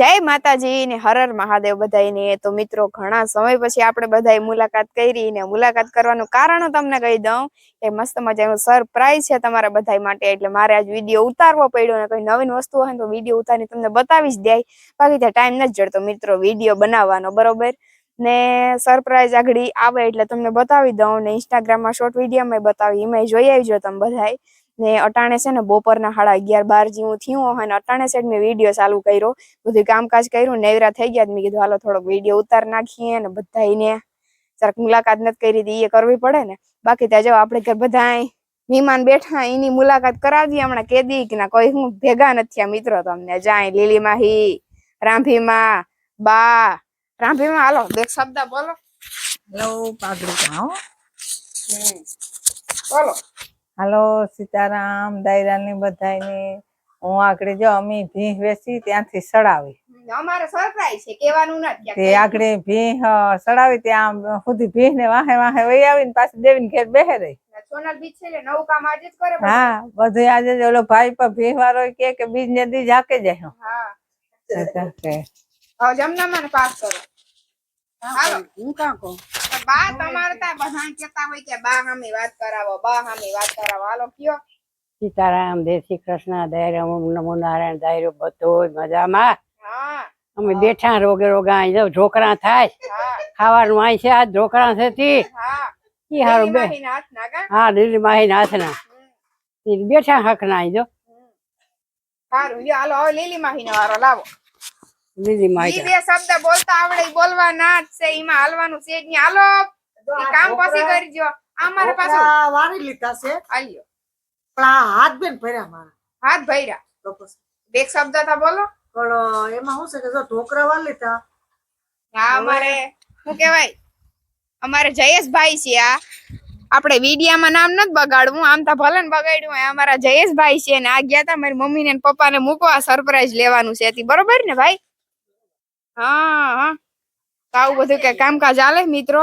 જય માતાજી ને હરર મહાદેવ બધાયને. તો મિત્રો, ઘણા સમય પછી આપણે બધાએ મુલાકાત કરી ને મુલાકાત કરવાનું કારણ તમને કહી દઉં કે મસ્ત મજાનું સરપ્રાઈઝ છે તમારા બધાય માટે. એટલે મારે આજ વીડિયો ઉતારવો પડ્યો ને કોઈ નવીન વસ્તુ હોય તો વીડિયો ઉતારી તમને બતાવી જ દે બાકી ત્યાં ટાઈમ નથી જડતો મિત્રો, વીડિયો બનાવવાનો, બરોબર? ને સરપ્રાઈઝ આગળ આવે એટલે તમને બતાવી દઉં ને ઇન્સ્ટાગ્રામમાં શોર્ટ વિડીયોમાં બતાવી એમાં જોઈ આવજો તમે બધાય. ને અટાણે છે ને બપોરના સાડા અગિયાર બાર જેવું થયું હોય ને અટાણે છે મેં વીડિયો ચાલુ કર્યો. બધું કામકાજ કર્યું નેવરા થઈ ગયા મેં કીધું હાલો થોડોક વીડિયો ઉતાર નાખીએ ને બધાને જરાક મુલાકાત નથી કરી હતી એ કરવી પડે ને. બાકી ત્યાં જો આપણે ઘર બધા મહેમાન બેઠા એની મુલાકાત કરાવી હમણાં કેદી કે ના કોઈ હું ભેગા નથી આ મિત્રો તમને જાય. લીલી માહી રાંભીમાં બા. રાંભીમાં હાલો બે શબ્દ બોલો. હેલો પાઘડી હો બોલો. હાલો સીતારામ દાયરાની બધાને હું આગળ જો અમે ભીહ વેચી ત્યાંથી સડાવી. અમારે સરપ્રાઈઝ છે કેવાનું નથી તે આગળ ભીહ સડાવી ત્યાં સુધી ભીહ ને વાહે વાહે વહી આવીને પાછી દેવીને ઘેર બેહે રહી. સોનલ બીચ છે એટલે નવું કામ આજે જ કરે હા બધું આજે જ ઓલો ભાઈ પર ભીહ વાળો કે કે બીજ ને દી જાકે જાય હા. જમનામાં પાસ કરો. હાલો. હું કાં કહું? બા તમારે ત્યાં કેતા હોય કે બા હામી વાત કરાવો બા હામી વાત કરાવો. હાલો કયો? સીતારામ જય શ્રી કૃષ્ણ દાયરા નમો નારાયણ દાયરો બધો મજામાં? અમે બેઠા રોગે રોગા જો ઢોકરા થાય. ખાવાનું અહીં છે આ ઢોકરા છે તી. હા. ઈ હારું બે. હા લીલી માહી નાથ ના બેઠા હક ના જો. સારું લ્યો હાલો હવે લીલી માહીનો વારો લાવો. લીલી માહી બે શબ્દ બોલતા આવડે બોલવાના જ છે એમાં હાલવાનું છે હાલો. કામ પછી કરજો. આ મારા પાછું વારી લીધા છે. આલ્યો. પણ આ હાથ બેન ભર્યા મારા. હાથ ભર્યા. તો પછી? બે શબ્દ તો બોલો. પણ એમાં શું છે કે જો ઢોકરા વારી લીધા. હા અમારે શું કેવાય અમારે જયેશભાઈ છે આ. આપણે વિડિયામાં નામ નથી બગાડવું. આમ તો ભલે ને બગાડ્યું હોય. અમારા જયેશભાઈ છે ને આ ગયા તા મારી મમ્મી ને પપ્પા ને મૂકવા સરપ્રાઈઝ લેવાનું છે તી બરોબર ને ભાઈ? હા હા. તો આવું બધું કે કામકાજ ચાલે મિત્રો?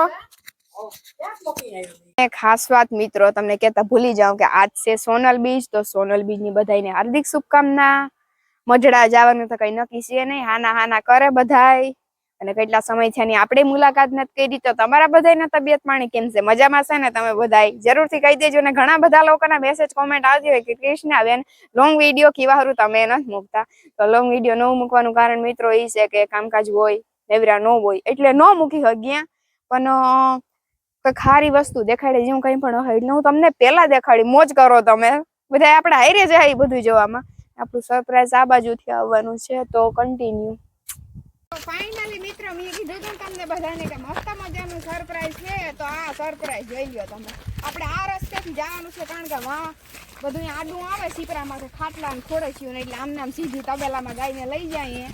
ખાસ વાત મિત્રો, તમને કેતા ભૂલી જાઉં કે આજ છે સોનલ બીજ, તો સોનલ બીજની બધાને હાર્દિક શુભકામના. મજડા જવાનું તો કઈ નક્કી છે નહીં. હાના હાના કરે બધાય. અને કેટલા સમયની આપણે મુલાકાત નથી કરી, તો તમારા બધાયના તબિયત પાણી કેમ છે? મજામાં છે ને તમે બધાય? જરૂરથી કહી દેજો ને ઘણા બધા લોકોના મેસેજ કોમેન્ટ આવતી હોય કે કૃષ્ણા બેન લોંગ વીડિયો કેવા હારું તમે નથી મૂકતા. તો લોંગ વીડિયો ન મૂકવાનું કારણ મિત્રો એ છે કે કામકાજ હોય, નેવરા ન હોય, એટલે ન મૂકી શક્યા. પણ કંઈક સારી વસ્તુ દેખાડે જેવું કંઈ પણ હોય એટલે હું તમને પહેલા દેખાડી, મોજ કરો તમે. બધા આપણે હારે જાય બધું જોવામાં. આપણું સરપ્રાઈઝ આ બાજુથી આવવાનું છે, તો કન્ટિન્યુ ફાઇનલી મિત્રો મેં કીધું હતું તમને બધાને કે મસ્ત મજાનું સરપ્રાઈઝ છે, તો આ સરપ્રાઈઝ જોઈ લ્યો તમે. આપણે આ રસ્તેથી જવાનું છે કારણ કે વાં બધું આડું આવે સીપરામાંથી ખાટલા ખોડસ્યું ને એટલે આમને આમ સીધી તબેલામાં ગાયને લઈ જઈએ.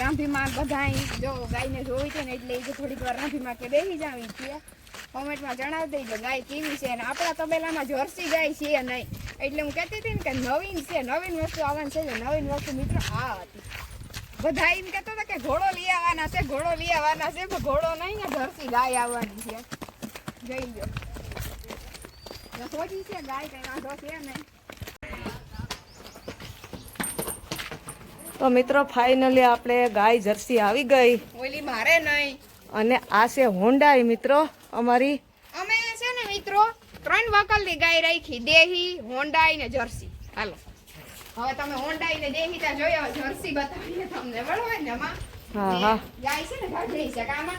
રાંભીમાં બધા જો ગાયને જોઈ છે ને એટલે એ થોડીક વાર રાંભીમાં કે બેસી જાવી છીએ કોમેન્ટમાં જણાવી દેજો ગાય કેવી છે અને આપણા તબેલામાં જર્સી ગાય છે નહીં? એટલે હું કહેતી હતી ને કે નવીન છે નવીન વસ્તુ આવવાની છે ને નવીન વસ્તુ મિત્રો આ હતી. બધા એમ કહેતો હતા કે ઘોડો લઈ આવવાના છે ઘોડો લઈ આવવાના છે પણ ઘોડો નહીં ને જર્સી ગાય આવવાની છે. જઈ ગયો સોચી છે ગાય કઈ વાંધો છે નહીં. તો મિત્રો ફાઇનલી આપણે ગાય જર્સી આવી ગઈ. ઓલી મારે નહીં. અને આ છે હોન્ડાઈ મિત્રો. અમારી અમે છે ને મિત્રો ત્રણ વકલની ગાય રાખી દેહી હોન્ડાઈ ને જર્સી. હાલો. હવે તમે હોન્ડાઈ ને દેહી ત્યાં જોયો જર્સી બતાવીએ તમને. બરોબર ને એમાં હા હા. ગાય છે ને ગાભણી છે. કામાં?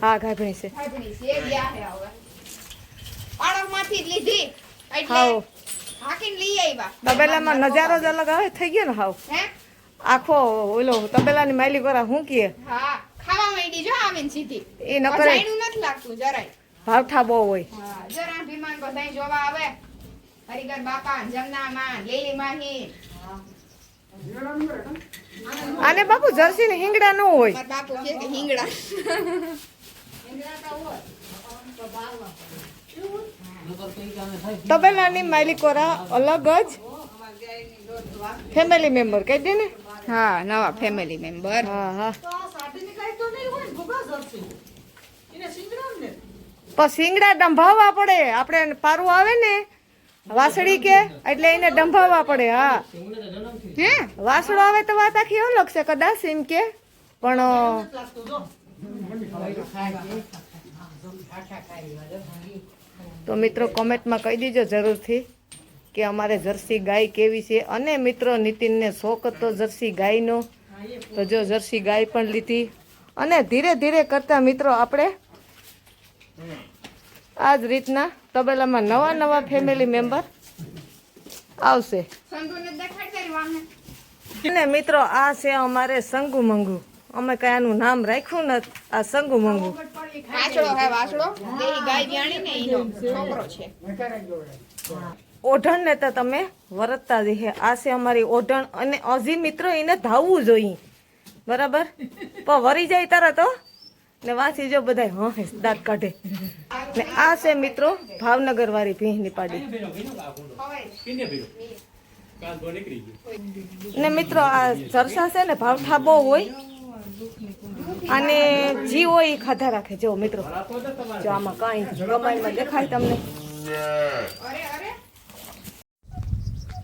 હા ગાભણી છે. ગાભણી છે. એ ગયા હે હવે. પાડોશમાંથી જ લીધી. એટલે હાકીને લઈ આવ્યા. તબેલામાં નજારો જ અલગ આવે થઈ ગયો ને હાવ હે? આખો ઓલો તબેલાની માલિક વાળા શું કહે હા. માંડી જો આવીને સીધી. એ ન કરે નથી લાગતું જરાય. ભાવઠા બહુ હોય. હા જરા ભીમાન બધાય જોવા આવે. હરિગર બાપા જમના માં લીલી માહી. અને બાપુ જર્સી ને હિંગડા ન હોય. બાપુ કે હિંગડા. તબેલાની માલિક વાળા અલગ જ? ફેમિલી મેમ્બર કહી દે ને? હા નવા ફેમિલી મેમ્બર હા હા તો આ સાડીની ગાય તો નહીં હોય ને ભૂગા જર્સી એને સિંગડામ ને પણ શિંગડા ડંભાવવા પડે. આપણે પારું આવે ને વાસળી કે એટલે એને ડંભાવવા પડે હા. હે વાસળો આવે તો વાત આખી અલગ છે કદાચ એમ કે. પણ તો મિત્રો કોમેન્ટમાં કહી દીજો જરૂરથી કે અમારે જર્સી ગાય કેવી છે. અને મિત્રો નીતિનને શોખ હતો જર્સી ગાયનો. તો જો જર્સી ગાય પણ લીધી. અને ધીરે ધીરે કરતા મિત્રો આપણે આ જ રીતના તબેલામાં નવા નવા ફેમિલી મેમ્બર આવશે. તારી અને મિત્રો આ છે અમારે સંગુ મંગુ. અમે કઈ આનું નામ રાખ્યું નથી આ સંગુ મંગુ. ઓઢણ ને તો તમે વરતતા જઈએ આ છે અમારી ઓઢણ. અને હજી મિત્રો એને ધાવવું જોઈએ. બરાબર? પણ વરી જાય તરત હો ને વાંચી જો બધા હા દાંત કાઢે. ને આ છે મિત્રો ભાવનગર વાળી ભીંની પાડી. ને મિત્રો આ સરસા છે ને, ભાવઠા બહુ હોય. અને જી હોય એ ખાધા રાખે. જો મિત્રો, જો આમાં કાંઈ કમાઈમાં દેખાય તમને.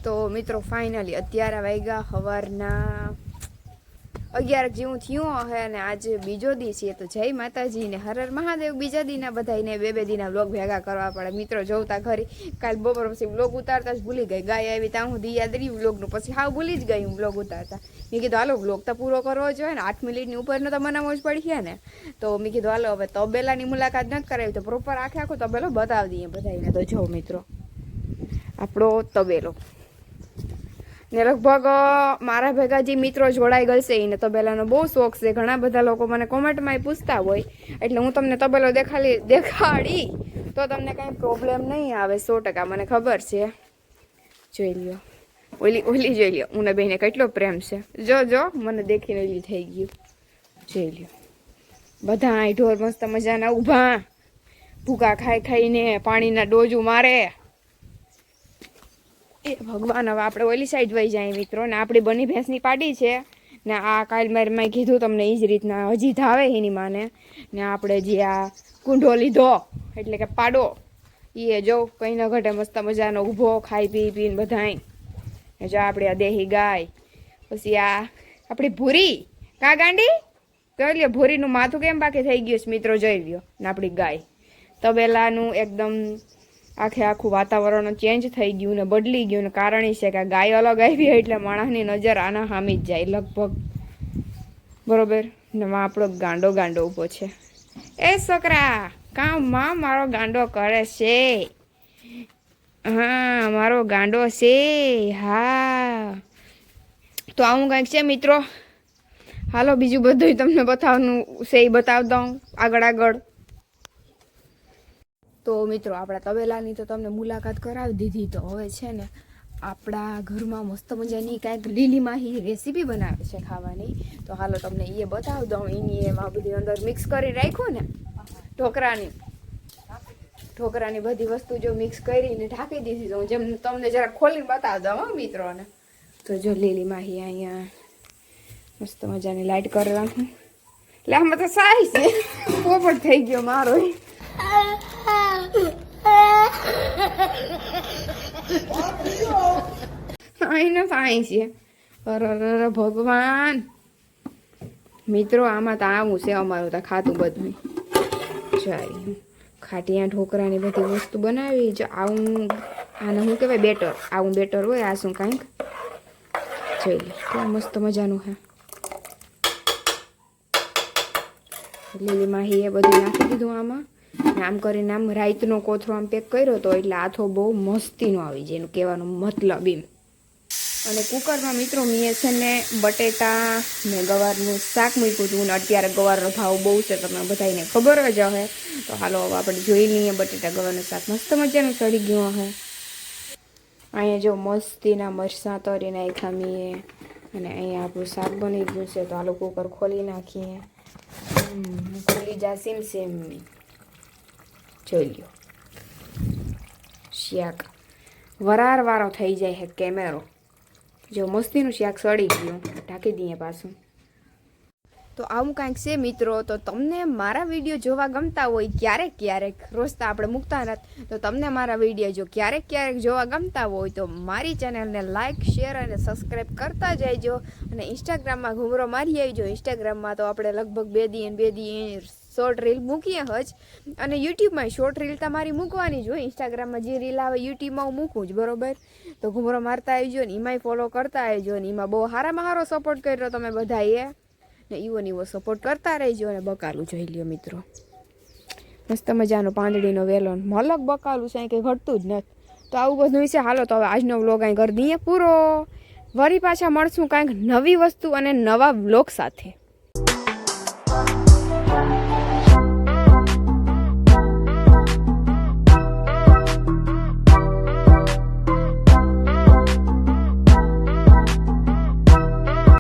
તો મિત્રો ફાઇનલી અત્યારે વાગ્યા સવારના અગિયાર જેવું થયું હશે અને આજે બીજો દી છે, તો જય માતાજી ને હર હર મહાદેવ. બીજા દીના બધાને બે બે દીના બ્લોગ ભેગા કરવા પડે. મિત્રો જોતા ઘરે કાલ બપોર પછી બ્લોગ ઉતારતા જ ભૂલી ગઈ. ગાય આવી ત્યાં હું યાદ રહી બ્લોગનું પછી હાવ ભૂલી જ ગઈ હું બ્લોગ ઉતારતા. મેં કીધું, હાલો બ્લોગ તો પૂરો કરવો જોઈએ ને, આઠ મિનિટની ઉપરનો તો મને જ પડી છે ને. તો મેં કીધું, હાલો, હવે તબેલાની મુલાકાત નથી કરાવી તો પ્રોપર આખે આખો તબેલો બતાવી દઈએ બધાને તો જો મિત્રો, આપણો તબેલો. ને લગભગ મારા ભેગા જે મિત્રો જોડાઈ ગયેશે એને તબેલાનો બહુ શોખ છે. ઘણા બધા લોકો મને કોમેન્ટમાં પૂછતા હોય. એટલે હું તમને તબેલો દેખાડી દેખાડી, તો તમને કાંઈ પ્રોબ્લેમ નહીં આવે, સો ટકા. મને ખબર છે. જોઈ લ્યો. ઓલી ઓલી જોઈ લ્યો. હું બેને કેટલો પ્રેમ છે. જો જો, મને દેખીને ઓલી થઈ ગયું. જોઈ લ્યો. બધા ઢોર મસ્ત મજાના ઊભા. ભૂકા ખાઈ ખાઈને પાણીના ડોજું મારે. ભગવાન, હવે આપણે ઓલી સાઈડ વહી જાય મિત્રો, ને આપણી બની ભેંસની પાડી છે. ને આ કાલ મેં કીધું તમને એ જ રીતના, હજી ધાવે એની માને. ને આપણે જે આ કુંઢો લીધો, એટલે કે પાડો એ જો કંઈ ન ઘટે, મસ્ત મજાનો ઊભો, ખાઈ પી પીને બધાય. જો આપણે આ દેહી ગાય. પછી આ આપણી ભૂરી, કા ગાંડી? લ્યો, ભૂરીનું માથું કેમ બાકી થઈ ગયું છે? મિત્રો જોઈ લ્યો, ને આપણી ગાય. તબેલાનું એકદમ આખે આખું વાતાવરણ ચેન્જ થઈ ગયું ને બદલી ગયું ને કારણ છે કે ગાય અલગ આવી એટલે માણસની નજર આના હામી જ જાય લગભગ. બરોબર? ને આપણો ગાંડો ગાંડો ઊભો છે. એ છોકરા, કામમાં મારો ગાંડો કરે છે. હા, મારો ગાંડો છે. હા. તો આવું કંઈક છે મિત્રો? હાલો, બીજું બધું તમને બતાવવાનું છે એ બતાવી દઉં. આગળ આગળ. તો મિત્રો, આપણા તબેલાની તો તમને મુલાકાત કરાવી દીધી. તો હવે છે ને, આપણા ઘરમાં મસ્ત મજાની કાંઈક લીલી માહી રેસીપી બનાવે છે ખાવાની. તો હાલો તમને એ બતાવી દઉં. એની એમાં બધી અંદર મિક્સ કરી રાખ્યું ને, ઢોકરાની. ઢોકરાની બધી વસ્તુ જો મિક્સ કરીને ઢાંકી દીધી. તો હું જેમ તમને જરા ખોલીને બતાવી દઉં હો મિત્રોને. તો જો લીલી માહી અહીંયા મસ્ત મજાની લાઇટ કરી રાખું. એટલે આમાં તો સારી છે. પોપટ થઈ ગયો મારો. આઈને સાઈ છે. અરે ભગવાન. મિત્રો, આમાં તો આવું છે અમારું તો ખાતું બધું. જાય ખાટિયા ઢોકરાની બધી વસ્તુ બનાવી. જો આવું, આને શું કહેવાય? બેટર. આવું બેટર હોય, આ શું કાંઈક? જોઈ લે મસ્ત મજાનું હા લીલી માહી એ બધું નાખી દીધું આમાં. આમ કરીને આમ રાઈતનો કોથરો આમ પેક કર્યો હતો એટલે આથો બહુ મસ્તીનો આવી જાય એનું કહેવાનો મતલબ એમ. અને કુકરમાં મિત્રો મેં છે ને બટેટા ને ગવારનું શાક મૂક્યું હતું ને અત્યારે ગવારનો ભાવ બહુ છે તમને બધાને ખબર જ હશે. તો હાલો હવે આપણે જોઈ લઈએ બટેટા ગવારનું શાક. મસ્ત મજાનું ચડી ગયું હશે. અહીંયા જો મસ્તીના મરસાં તરી નાખ્યા મેં અને અહીંયા આપણું શાક બની ગયું છે. તો હાલો કુકર ખોલી નાખીએ. ખોલી જા, સીમ સીમ. જોઈ લ્યો. શાક. વરારવારો થઈ જાય છે કેમેરો. જો મસ્તીનું શાક સડી ગયું, ઢાંકી દઈએ પાછું. તો આવું કાંઈક છે મિત્રો, તો તમને મારા વીડિયો જોવા ગમતા હોય ક્યારેક ક્યારેક રોજ તો આપણે મૂકતા નથી, તો તમને મારા વીડિયો જો ક્યારેક ક્યારેક જોવા ગમતા હોય, તો મારી ચેનલને લાઇક શેર અને સબસ્ક્રાઈબ કરતા જઈજો અને ઇન્સ્ટાગ્રામમાં ઘૂમરો મારી આવજો. ઇન્સ્ટાગ્રામમાં તો આપણે લગભગ બે દી બે દી શોર્ટ રીલ મૂકીએ જ અને યુટ્યુબમાં શોર્ટ રીલ તમારી મૂકવાની જ હોય. ઇન્સ્ટાગ્રામમાં જે રીલ આવે યુટ્યુબમાં હું મૂકું જ, બરોબર? તો ઘૂમરો મારતા આવજો ને એમાંય ફોલો કરતા આવજો ને એમાં બહુ સારામાં સારો સપોર્ટ કર્યો તમે બધાએ. ને એવો ને એવો સપોર્ટ કરતા રહેજો અને બકાલું જોઈ લ્યો મિત્રો. મસ્ત મજાનો પાંદડીનો વેલો મલક બકાલું છે, કંઈ ઘટતું જ નથી. તો આવું બધું છે હાલો તો હવે આજનો વ્લોગ અહીં કરી દઈએ પૂરો. વળી પાછા મળશું કાંઈક નવી વસ્તુ અને નવા વ્લોગ સાથે.